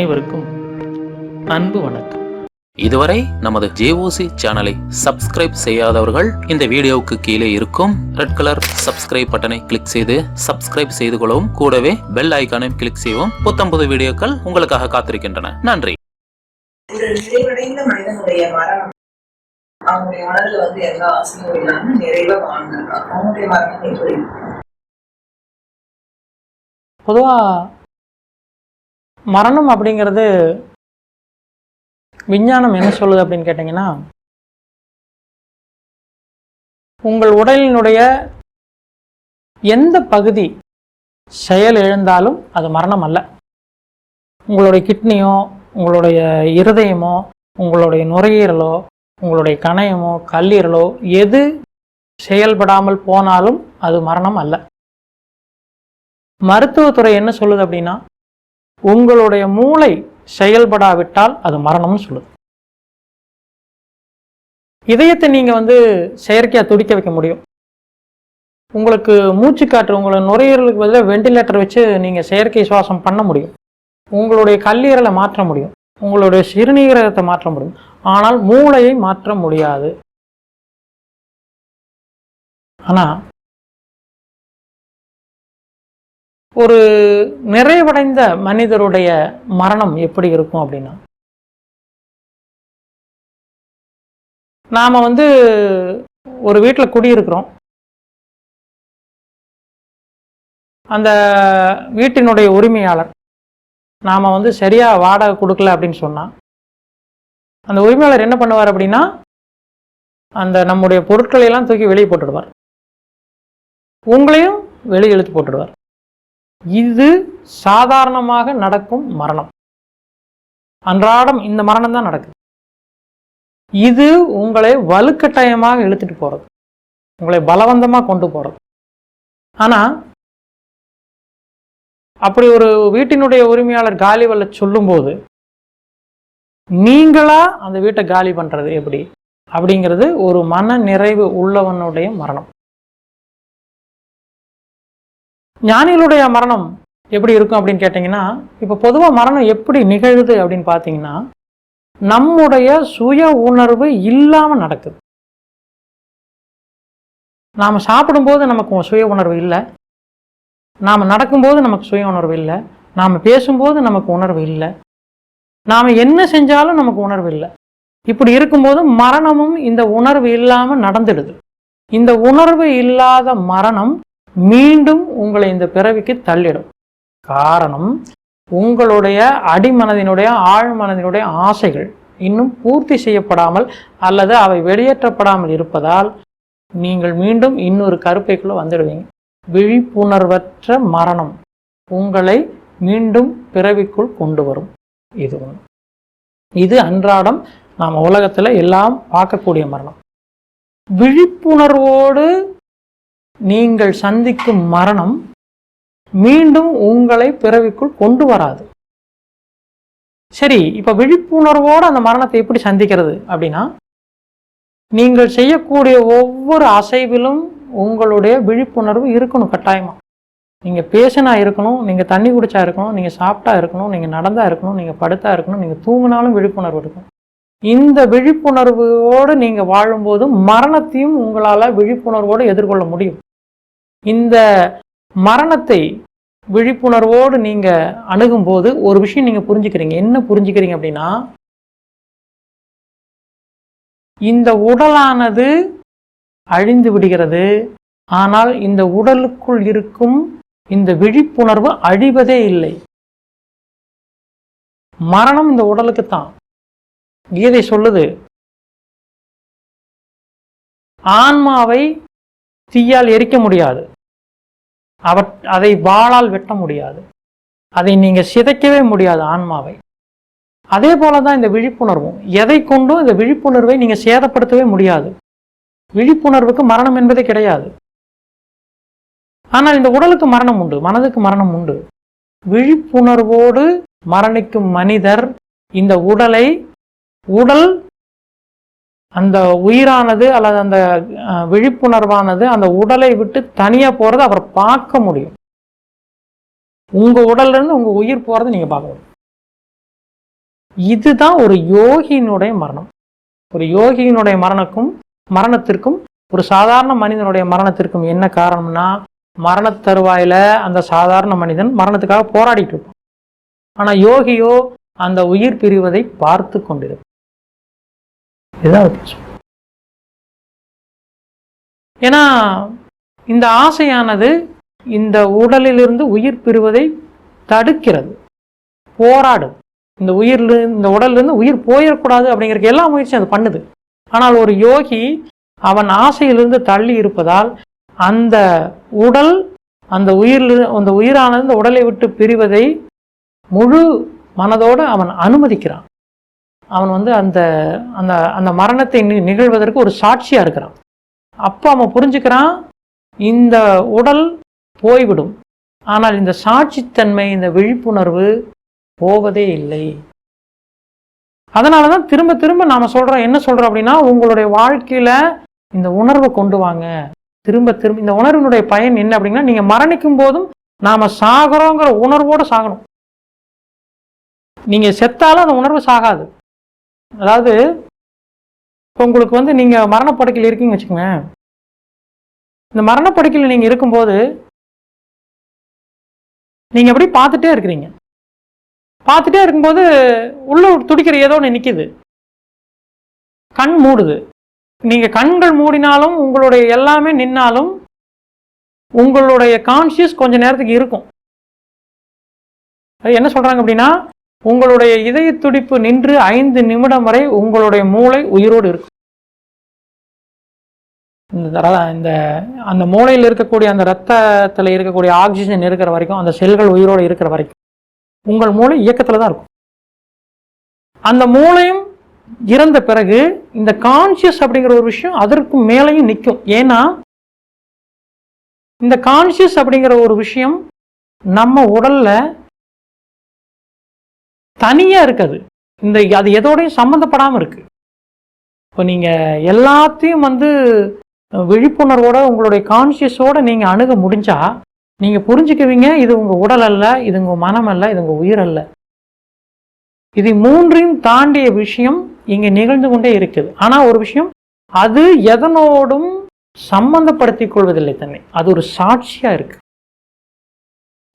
அனைவருக்கும் அன்பு வணக்கம். இதுவரை நமது ஜேஓசி சேனலை சப்ஸ்கிரைப் செய்யாதவர்கள் இந்த வீடியோவுக்கு கீழே இருக்கும் ரெட் கலர் சப்ஸ்கிரைப் பட்டனை கிளிக் செய்து சப்ஸ்கிரைப் செய்து கொள்ளவும் கூடவே பெல் ஐகானையும் கிளிக் செய்யவும் புத்தம்புது வீடியோக்கள் உங்களுக்காக காத்திருக்கின்றன. நன்றி. ஒரு நிறைவடைந்த மனிதனுடைய மரணம். அவங்களுடைய மனதுல வந்து எல்லா ஆசையும் இல்லாம நிறைவா வாழ்ந்துருக்காங்க அவங்களுடைய மரணம்? பொதுவாக மரணம் அப்படிங்கிறது விஞ்ஞானம் என்ன சொல்லுது அப்படின்னு கேட்டிங்கன்னா உங்கள் உடலினுடைய எந்த பகுதி செயல் எழுந்தாலும் அது மரணம் அல்ல. உங்களுடைய கிட்னியோ உங்களுடைய இருதயமோ உங்களுடைய நுரையீரலோ உங்களுடைய கணையமோ கல்லீரலோ எது செயல்படாமல் போனாலும் அது மரணம் அல்ல. மருத்துவத்துறை என்ன சொல்லுது அப்படின்னா உங்களுடைய மூளை செயல்படாவிட்டால் அது மரணம்னு சொல்லுது. இதயத்தை நீங்கள் வந்து செயற்கையாக துடிக்க வைக்க முடியும். உங்களுக்கு மூச்சு காற்று உங்களை நுரையீரலுக்கு பதிலாக வெண்டிலேட்டர் வச்சு நீங்கள் செயற்கை சுவாசம் பண்ண முடியும். உங்களுடைய கல்லீரலை மாற்ற முடியும். உங்களுடைய சிறுநீரகத்தை மாற்ற முடியும். ஆனால் மூளையை மாற்ற முடியாது. ஆனால் ஒரு நிறைவடைந்த மனிதருடைய மரணம் எப்படி இருக்கும் அப்படின்னா? நாம் வந்து ஒரு வீட்டில் குடியிருக்கிறோம். அந்த வீட்டினுடைய உரிமையாளர் நாம் வந்து சரியாக வாடகை கொடுக்கல அப்படின்னு சொன்னால் அந்த உரிமையாளர் என்ன பண்ணுவார் அப்படின்னா அந்த நம்முடைய பொருட்களையெல்லாம் தூக்கி வெளியே போட்டுடுவார். உங்களையும் வெளியே இழுத்து போட்டுடுவார். இது சாதாரணமாக நடக்கும் மரணம். அன்றாடம் இந்த மரணம் தான் நடக்குது. இது உங்களை வலுக்கட்டாயமாக இழுத்துட்டு போறது. உங்களை பலவந்தமாக கொண்டு போறது. ஆனா அப்படி ஒரு வீட்டினுடைய உரிமையாளர் காலி வல்ல சொல்லும்போது நீங்களா அந்த வீட்டை காலி பண்றது எப்படி? அப்படிங்கிறது ஒரு மன நிறைவு உள்ளவனுடைய மரணம். ஞானிகளுடைய மரணம் எப்படி இருக்கும் அப்படின்னு கேட்டிங்கன்னா இப்போ பொதுவாக மரணம் எப்படி நிகழுது அப்படின்னு பார்த்தீங்கன்னா நம்முடைய சுய உணர்வு இல்லாமல் நடக்குது. நாம் சாப்பிடும்போது நமக்கு சுய உணர்வு இல்லை. நாம் நடக்கும்போது நமக்கு சுய உணர்வு இல்லை. நாம் பேசும்போது நமக்கு உணர்வு இல்லை. நாம் என்ன செஞ்சாலும் நமக்கு உணர்வு இல்லை. இப்படி இருக்கும்போது மரணமும் இந்த உணர்வு இல்லாமல் நடந்துடுது. இந்த உணர்வு இல்லாத மரணம் மீண்டும் உங்களை இந்த பிறவிக்கு தள்ளிடும். காரணம் உங்களுடைய அடிமனதினுடைய ஆழ்மனதினுடைய ஆசைகள் இன்னும் பூர்த்தி செய்யப்படாமல் அல்லது அவை வெளியேற்றப்படாமல் இருப்பதால் நீங்கள் மீண்டும் இன்னொரு கருப்பைக்குள்ளே வந்துடுவீங்க. விழிப்புணர்வற்ற மரணம் உங்களை மீண்டும் பிறவிக்குள் கொண்டு வரும். இது ஒன்று இது அன்றாடம் நாம் உலகத்தில் எல்லாம் பார்க்கக்கூடிய மரணம். விழிப்புணர்வோடு நீங்கள் சந்திக்கும் மரணம் மீண்டும் உங்களை பிறவிக்குள் கொண்டு வராது. சரி இப்ப விழிப்புணர்வோடு அந்த மரணத்தை எப்படி சந்திக்கிறது அப்படின்னா நீங்கள் செய்யக்கூடிய ஒவ்வொரு அசைவிலும் உங்களுடைய விழிப்புணர்வு இருக்கணும் கட்டாயமா. நீங்க பேசினா இருக்கணும் நீங்க தண்ணி குடிச்சா இருக்கணும் நீங்க சாப்பிட்டா இருக்கணும் நீங்க நடந்தா இருக்கணும் நீங்க படுத்தா இருக்கணும் நீங்க தூங்கினாலும் விழிப்புணர்வு இருக்கும். இந்த விழிப்புணர்வோடு நீங்க வாழும்போது மரணத்தையும் உங்களால் விழிப்புணர்வோடு எதிர்கொள்ள முடியும். இந்த மரணத்தை விழிப்புணர்வோடு நீங்க அணுகும்போது ஒரு விஷயம் நீங்க புரிஞ்சுக்கிறீங்க. என்ன புரிஞ்சுக்கிறீங்க அப்படின்னா இந்த உடலானது அழிந்து விடுகிறது. ஆனால் இந்த உடலுக்குள் இருக்கும் இந்த விழிப்புணர்வு அழிவதே இல்லை. மரணம் இந்த உடலுக்கு தான். கீதை சொல்லுது ஆன்மாவை தீயால் எரிக்க முடியாது. அவ அதை வாளால் வெட்ட முடியாது. அதை நீங்க சிதைக்கவே முடியாது ஆன்மாவை. அதே போலதான் இந்த விழிப்புணர்வும். எதை கொண்டும் இந்த விழிப்புணர்வை நீங்க சேதப்படுத்தவே முடியாது. விழிப்புணர்வுக்கு மரணம் என்பதே கிடையாது. ஆனால் இந்த உடலுக்கு மரணம் உண்டு மனதுக்கு மரணம் உண்டு. விழிப்புணர்வோடு மரணிக்கும் மனிதர் இந்த உடலை உடல் அந்த உயிரானது அல்லது அந்த விழிப்புணர்வானது அந்த உடலை விட்டு தனியா போறதை அவர் பார்க்க முடியும். உங்க உடல்ல இருந்து உங்க உயிர் போறதை நீங்க பார்க்க முடியும். இதுதான் ஒரு யோகியினுடைய மரணம். ஒரு யோகியினுடைய மரணக்கும் மரணத்திற்கும் ஒரு சாதாரண மனிதனுடைய மரணத்திற்கும் என்ன காரணம்னா மரண தருவாயில அந்த சாதாரண மனிதன் மரணத்துக்காக போராடிட்டு இருப்பான். ஆனா யோகியோ அந்த உயிர் பிரிவதை பார்த்து கொண்டிருப்பான். இதுதான் வித்தியாசம் ஏன்னா இந்த ஆசையானது இந்த உடலிலிருந்து உயிர் பெறுவதை தடுக்கிறது போராடும் இந்த உயிர்ல இந்த உடல்லிருந்து உயிர் போயிடக்கூடாது அப்படிங்கிற எல்லா முயற்சியும் அது பண்ணுது. ஆனால் ஒரு யோகி அவன் ஆசையிலிருந்து தள்ளி இருப்பதால் அந்த உடல் அந்த உயிரில் அந்த உயிரானது இந்த உடலை விட்டு பிரிவதை முழு மனதோடு அவன் அனுமதிக்கிறான். அவன் வந்து அந்த அந்த அந்த மரணத்தை நி- நிகழ்வதற்கு ஒரு சாட்சியாக இருக்கிறான். அப்போ அவன் புரிஞ்சுக்கிறான் இந்த உடல் போய்விடும். ஆனால் இந்த சாட்சித்தன்மை இந்த விழிப்புணர்வு போவதே இல்லை. அதனால தான் திரும்ப திரும்ப நாம் சொல்கிறோம் என்ன சொல்கிறோம் அப்படின்னா உங்களுடைய வாழ்க்கையில் இந்த உணர்வை கொண்டு வாங்க. திரும்ப திரும்ப இந்த உணர்வினுடைய பயன் என்ன அப்படின்னா நீங்கள் மரணிக்கும் போதும் நாம் சாகிறோங்கிற உணர்வோடு சாகணும். நீங்கள் செத்தாலும் அந்த உணர்வு சாகாது. அதாவது இப்போ உங்களுக்கு வந்து நீங்கள் மரணப்படுக்கையில் இருக்கீங்க வச்சுக்கோங்க இந்த மரணப்படுக்கையில் நீங்கள் இருக்கும்போது நீங்கள் எப்படி பார்த்துட்டே இருக்கிறீங்க. பார்த்துட்டே இருக்கும்போது உள்ள துடிக்கிற ஏதோ ஒன்று நிற்கிது கண் மூடுது. நீங்கள் கண்கள் மூடினாலும் உங்களுடைய எல்லாமே நின்னாலும் உங்களுடைய கான்சியஸ் கொஞ்ச நேரத்துக்கு இருக்கும். அது என்ன சொல்கிறாங்க அப்படின்னா உங்களுடைய இதய துடிப்பு நின்று ஐந்து நிமிடம் வரை உங்களுடைய மூளை உயிரோடு இருக்கும் இந்த இந்த அந்த மூளையில் இருக்கக்கூடிய அந்த ரத்தத்தில் இருக்கக்கூடிய ஆக்சிஜன் இருக்கிற வரைக்கும் அந்த செல்கள் உயிரோடு இருக்கிற வரைக்கும் உங்கள் மூளை இயக்கத்தில் தான் இருக்கும். அந்த மூளையும் இறந்த பிறகு இந்த கான்சியஸ் அப்படிங்கிற ஒரு விஷயம் அதற்கு மேலேயும் நிற்கும் ஏன்னா இந்த கான்சியஸ் அப்படிங்கிற ஒரு விஷயம் நம்ம உடலில் தனியாக இருக்காது. இந்த அது எதோடையும் சம்மந்தப்படாமல் இருக்கு. இப்போ நீங்கள் எல்லாத்தையும் வந்து விழிப்புணர்வோட உங்களுடைய கான்சியஸோடு நீங்கள் அணுக முடிஞ்சா நீங்கள் புரிஞ்சுக்குவீங்க இது உங்கள் உடல் அல்ல இது உங்கள் மனம் அல்ல இது உங்கள் உயிர் அல்ல. இது மூன்றையும் தாண்டிய விஷயம் இங்கே நிகழ்ந்து கொண்டே இருக்குது. ஆனால் ஒரு விஷயம் அது எதனோடும் சம்பந்தப்படுத்திக் கொள்வதில்லை தன்னை. அது ஒரு சாட்சியாக இருக்கு.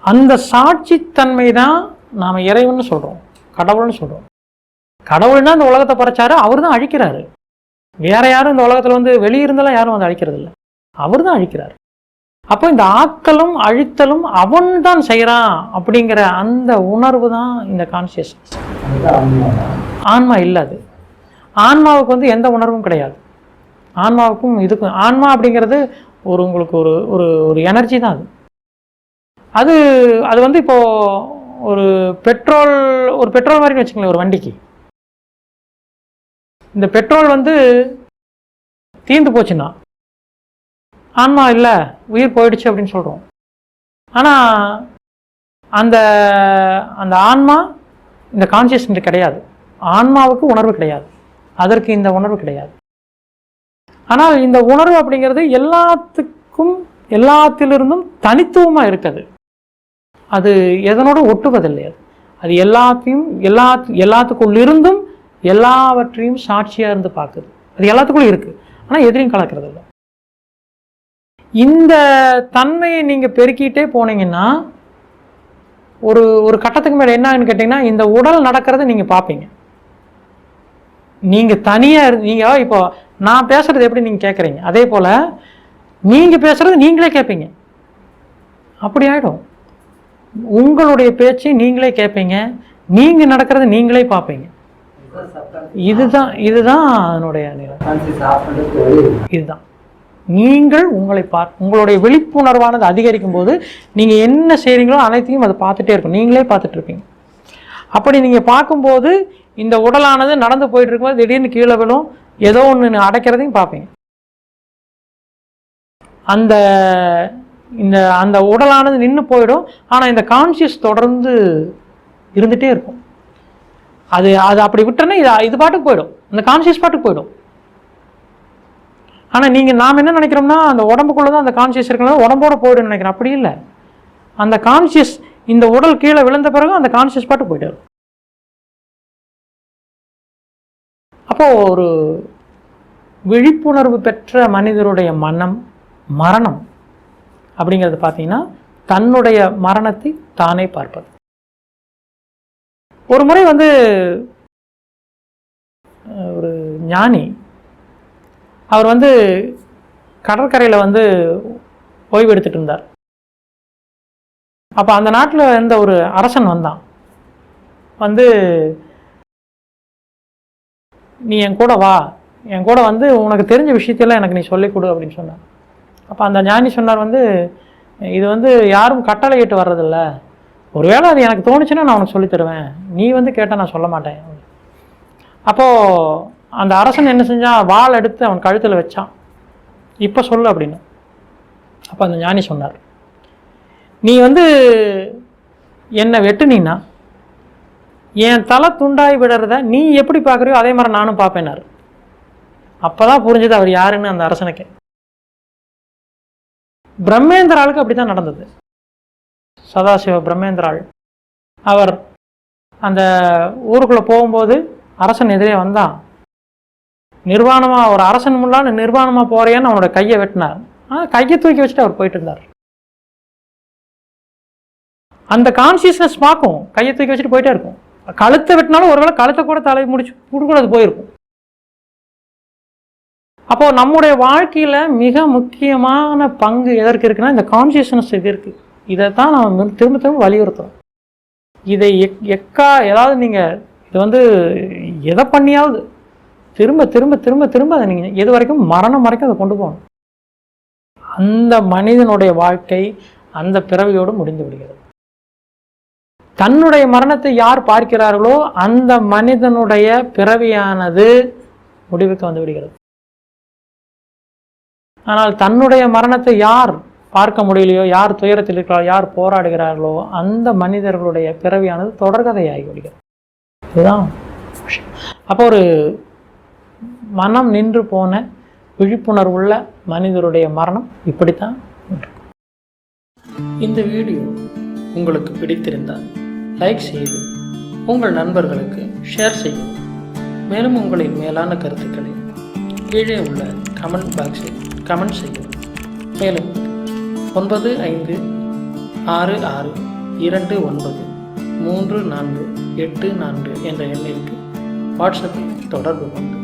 அந்த சாட்சித்தன்மை தான் நாம் இறைவன் சொல்கிறோம் கடவுள்னு சொல்கிறோம் கடவுள்னா இந்த உலகத்தை படைச்சாரு அவர் தான் அழிக்கிறாரு. வேற யாரும் இந்த உலகத்தில் வந்து வெளியிருந்தெல்லாம் யாரும் வந்து அழிக்கிறது இல்லை அவர் தான் அழிக்கிறார். அப்போ இந்த ஆக்கலும் அழித்தலும் அவன் தான் செய்கிறான் அப்படிங்கிற அந்த உணர்வு தான் இந்த கான்சியஸ்னஸ் ஆன்மா இல்லை அது. ஆன்மாவுக்கு வந்து எந்த உணர்வும் கிடையாது. ஆன்மாவுக்கும் இதுக்கும் ஆன்மா அப்படிங்கிறது ஒரு உங்களுக்கு ஒரு ஒரு ஒரு எனர்ஜி தான் அது. அது அது வந்து இப்போது ஒரு பெட்ரோல் ஒரு பெட்ரோல் மாதிரி வச்சுங்களேன் ஒரு வண்டிக்கு. இந்த பெட்ரோல் வந்து தீர்ந்து போச்சுன்னா ஆன்மா இல்லை உயிர் போயிடுச்சு அப்படின்னு சொல்கிறோம் ஆனால் அந்த அந்த ஆன்மா இந்த கான்சியஸ்னஸ் கிடையாது. ஆன்மாவுக்கு உணர்வு கிடையாது. அதற்கு இந்த உணர்வு கிடையாது. ஆனால் இந்த உணர்வு அப்படிங்கிறது எல்லாத்துக்கும் எல்லாத்திலிருந்தும் தனித்துவமாக இருக்குது. அது எதனோடு ஒட்டுவதில்லை அது. எல்லாத்தையும் எல்லா எல்லாத்துக்குள்ளிருந்தும் எல்லாவற்றையும் சாட்சியாக இருந்து பார்க்குது. அது எல்லாத்துக்குள்ளும் இருக்குது ஆனால் எதிரையும் கலக்கிறது இல்லை இந்த தன்மையை நீங்கள் பெருக்கிட்டே போனீங்கன்னா ஒரு ஒரு கட்டத்துக்கு மேலே என்னன்னு கேட்டிங்கன்னா இந்த உடல் நடக்கிறத நீங்கள் பார்ப்பீங்க. நீங்கள் தனியாக இரு நீங்கள் இப்போ நான் பேசுகிறது எப்படி நீங்கள் கேட்குறீங்க அதே போல் நீங்கள் பேசுகிறது நீங்களே கேட்பீங்க அப்படி ஆகிடும் உங்களுடைய பேச்சை நீங்களே கேட்பீங்க. நீங்கள் நடக்கிறத நீங்களே பார்ப்பீங்க. இதுதான் இதுதான் அதனுடைய நிலை. இதுதான். நீங்கள் உங்களை பார் உங்களுடைய விழிப்புணர்வானது அதிகரிக்கும் போது நீங்கள் என்ன செய்கிறீங்களோ அனைத்தையும் அதை பார்த்துட்டே இருக்கும். நீங்களே பார்த்துட்டு இருப்பீங்க. அப்படி நீங்கள் பார்க்கும்போது இந்த உடலானது நடந்து போயிட்டு இருக்கும்போது திடீர்னு கீழே விழும். ஏதோ ஒன்று அடைக்கிறதையும் பார்ப்பீங்க. அந்த இந்த அந்த உடலானது நின்று போயிடும். ஆனால் இந்த கான்சியஸ் தொடர்ந்து இருந்துகிட்டே இருக்கும். அது அது அப்படி விட்டோன்னா இது இது பாட்டுக்கு போயிடும். அந்த கான்சியஸ் பாட்டுக்கு போயிடும். ஆனால் நீங்கள் நாம் என்ன நினைக்கிறோம்னா அந்த உடம்புக்குள்ளே தான் அந்த கான்சியஸ் இருக்கணும் உடம்போட போயிடும்னு நினைக்கிறேன். அப்படி இல்லை. அந்த கான்சியஸ் இந்த உடல் கீழே விழுந்த பிறகு அந்த கான்சியஸ் பாட்டு போயிட்டு அப்போது ஒரு விழிப்புணர்வு பெற்ற மனிதருடைய மனம் மரணம். அப்படிங்கிறது பார்த்தீங்கன்னா தன்னுடைய மரணத்தை தானே பார்ப்பது. ஒரு முறை வந்து ஒரு ஞானி அவர் வந்து கடற்கரையில் வந்து ஓய்வு எடுத்துட்டு இருந்தார். அப்போ அந்த நாட்டில் இருந்த ஒரு அரசன் வந்தான். வந்து நீ என் கூட வா. என் கூட வந்து உனக்கு தெரிஞ்ச விஷயத்தெல்லாம் எனக்கு நீ சொல்லிக் கொடு அப்படின்னு சொன்னான் அப்போ அந்த ஞானி சொன்னார் வந்து இது வந்து யாரும் கட்டளையிட்டு வர்றதில்ல. ஒருவேளை அது எனக்கு தோணுச்சுன்னா நான் உனக்கு சொல்லித்தருவேன் நீ வந்து கேட்டால் நான் சொல்ல மாட்டேன். அப்போது அந்த அரசன் என்ன செஞ்சான் வாள் எடுத்து அவன் கழுத்தில் வச்சான். இப்போ சொல்லு அப்படின்னு. அப்போ அந்த ஞானி சொன்னார் நீ வந்து என்னை வெட்டுனீன்னா என் தலை துண்டாய் விடுறத நீ எப்படி பார்க்குறியோ அதே மாதிரி நானும் பார்ப்பேனார் அப்போ தான் புரிஞ்சது அவர் யாருன்னு அந்த அரசனுக்கு. பிரம்மேந்திராளுக்கு அப்படி தான் நடந்தது. சதாசிவ பிரம்மேந்திராள். அவர் அந்த ஊருக்குள்ளே போகும்போது அரசன் எதிரே வந்தான். நிர்வாணமாக ஒரு அரசன் முன்னால நிர்வாணமாக போகிறேன்னு அவனோட கையை வெட்டினார். ஆனால் கையை தூக்கி வச்சுட்டு அவர் போயிட்டு இருந்தார். அந்த கான்சியஸ்னஸ் பார்க்கும். கையை தூக்கி வச்சுட்டு போயிட்டே இருக்கும். கழுத்தை வெட்டினாலும் ஒருவேளை கழுத்தை கூட தலை முடிச்சு கூட அது போயிருக்கும். அப்போது நம்முடைய வாழ்க்கையில் மிக முக்கியமான பங்கு எதற்கு இருக்குன்னா இந்த கான்சியஸ்னஸ் இது இதை தான் நம்ம திரும்ப திரும்ப வலியுறுத்துறோம். இதை எக் எக்கா ஏதாவது நீங்கள் இது வந்து எதை பண்ணியாவது திரும்ப திரும்ப திரும்ப திரும்ப அதை நீங்கள் எது வரைக்கும் மரணம் வரைக்கும் அதை கொண்டு போகணும். அந்த மனிதனுடைய வாழ்க்கை அந்த பிறவியோடு முடிந்து விடுகிறது. தன்னுடைய மரணத்தை யார் பார்க்கிறார்களோ அந்த மனிதனுடைய பிறவியானது முடிவுக்கு வந்து விடுகிறது. ஆனால் தன்னுடைய மரணத்தை யார் பார்க்க முடியலையோ யார் துயரத்தில் இருக்கிறாரோ யார் போராடுகிறார்களோ அந்த மனிதர்களுடைய பிறவியானது தொடர்கதையாகி விடுகிறது. இதுதான் அப்போ ஒரு மனம் நின்று போன விழிப்புணர்வுள்ள மனிதருடைய மரணம் இப்படித்தான் இந்த வீடியோ உங்களுக்கு பிடித்திருந்தால் லைக் செய்து உங்கள் நண்பர்களுக்கு ஷேர் செய்யும் மேலும் உங்களின் மேலான கருத்துக்களை கீழே உள்ள கமெண்ட் பாக்ஸில் கமெண்ட் செய்யும் மேலும் ஒன்பது ஐந்து ஆறு ஆறு இரண்டு ஒன்பது மூன்று நான்கு எட்டு நான்கு என்ற எண்ணிற்கு வாட்ஸ்அப்பில் தொடர்பு கொண்டு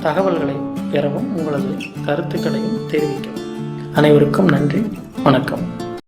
தகவல்களை பெறவும் உங்களது கருத்துக்களையும் தெரிவிக்கவும். அனைவருக்கும் நன்றி வணக்கம்.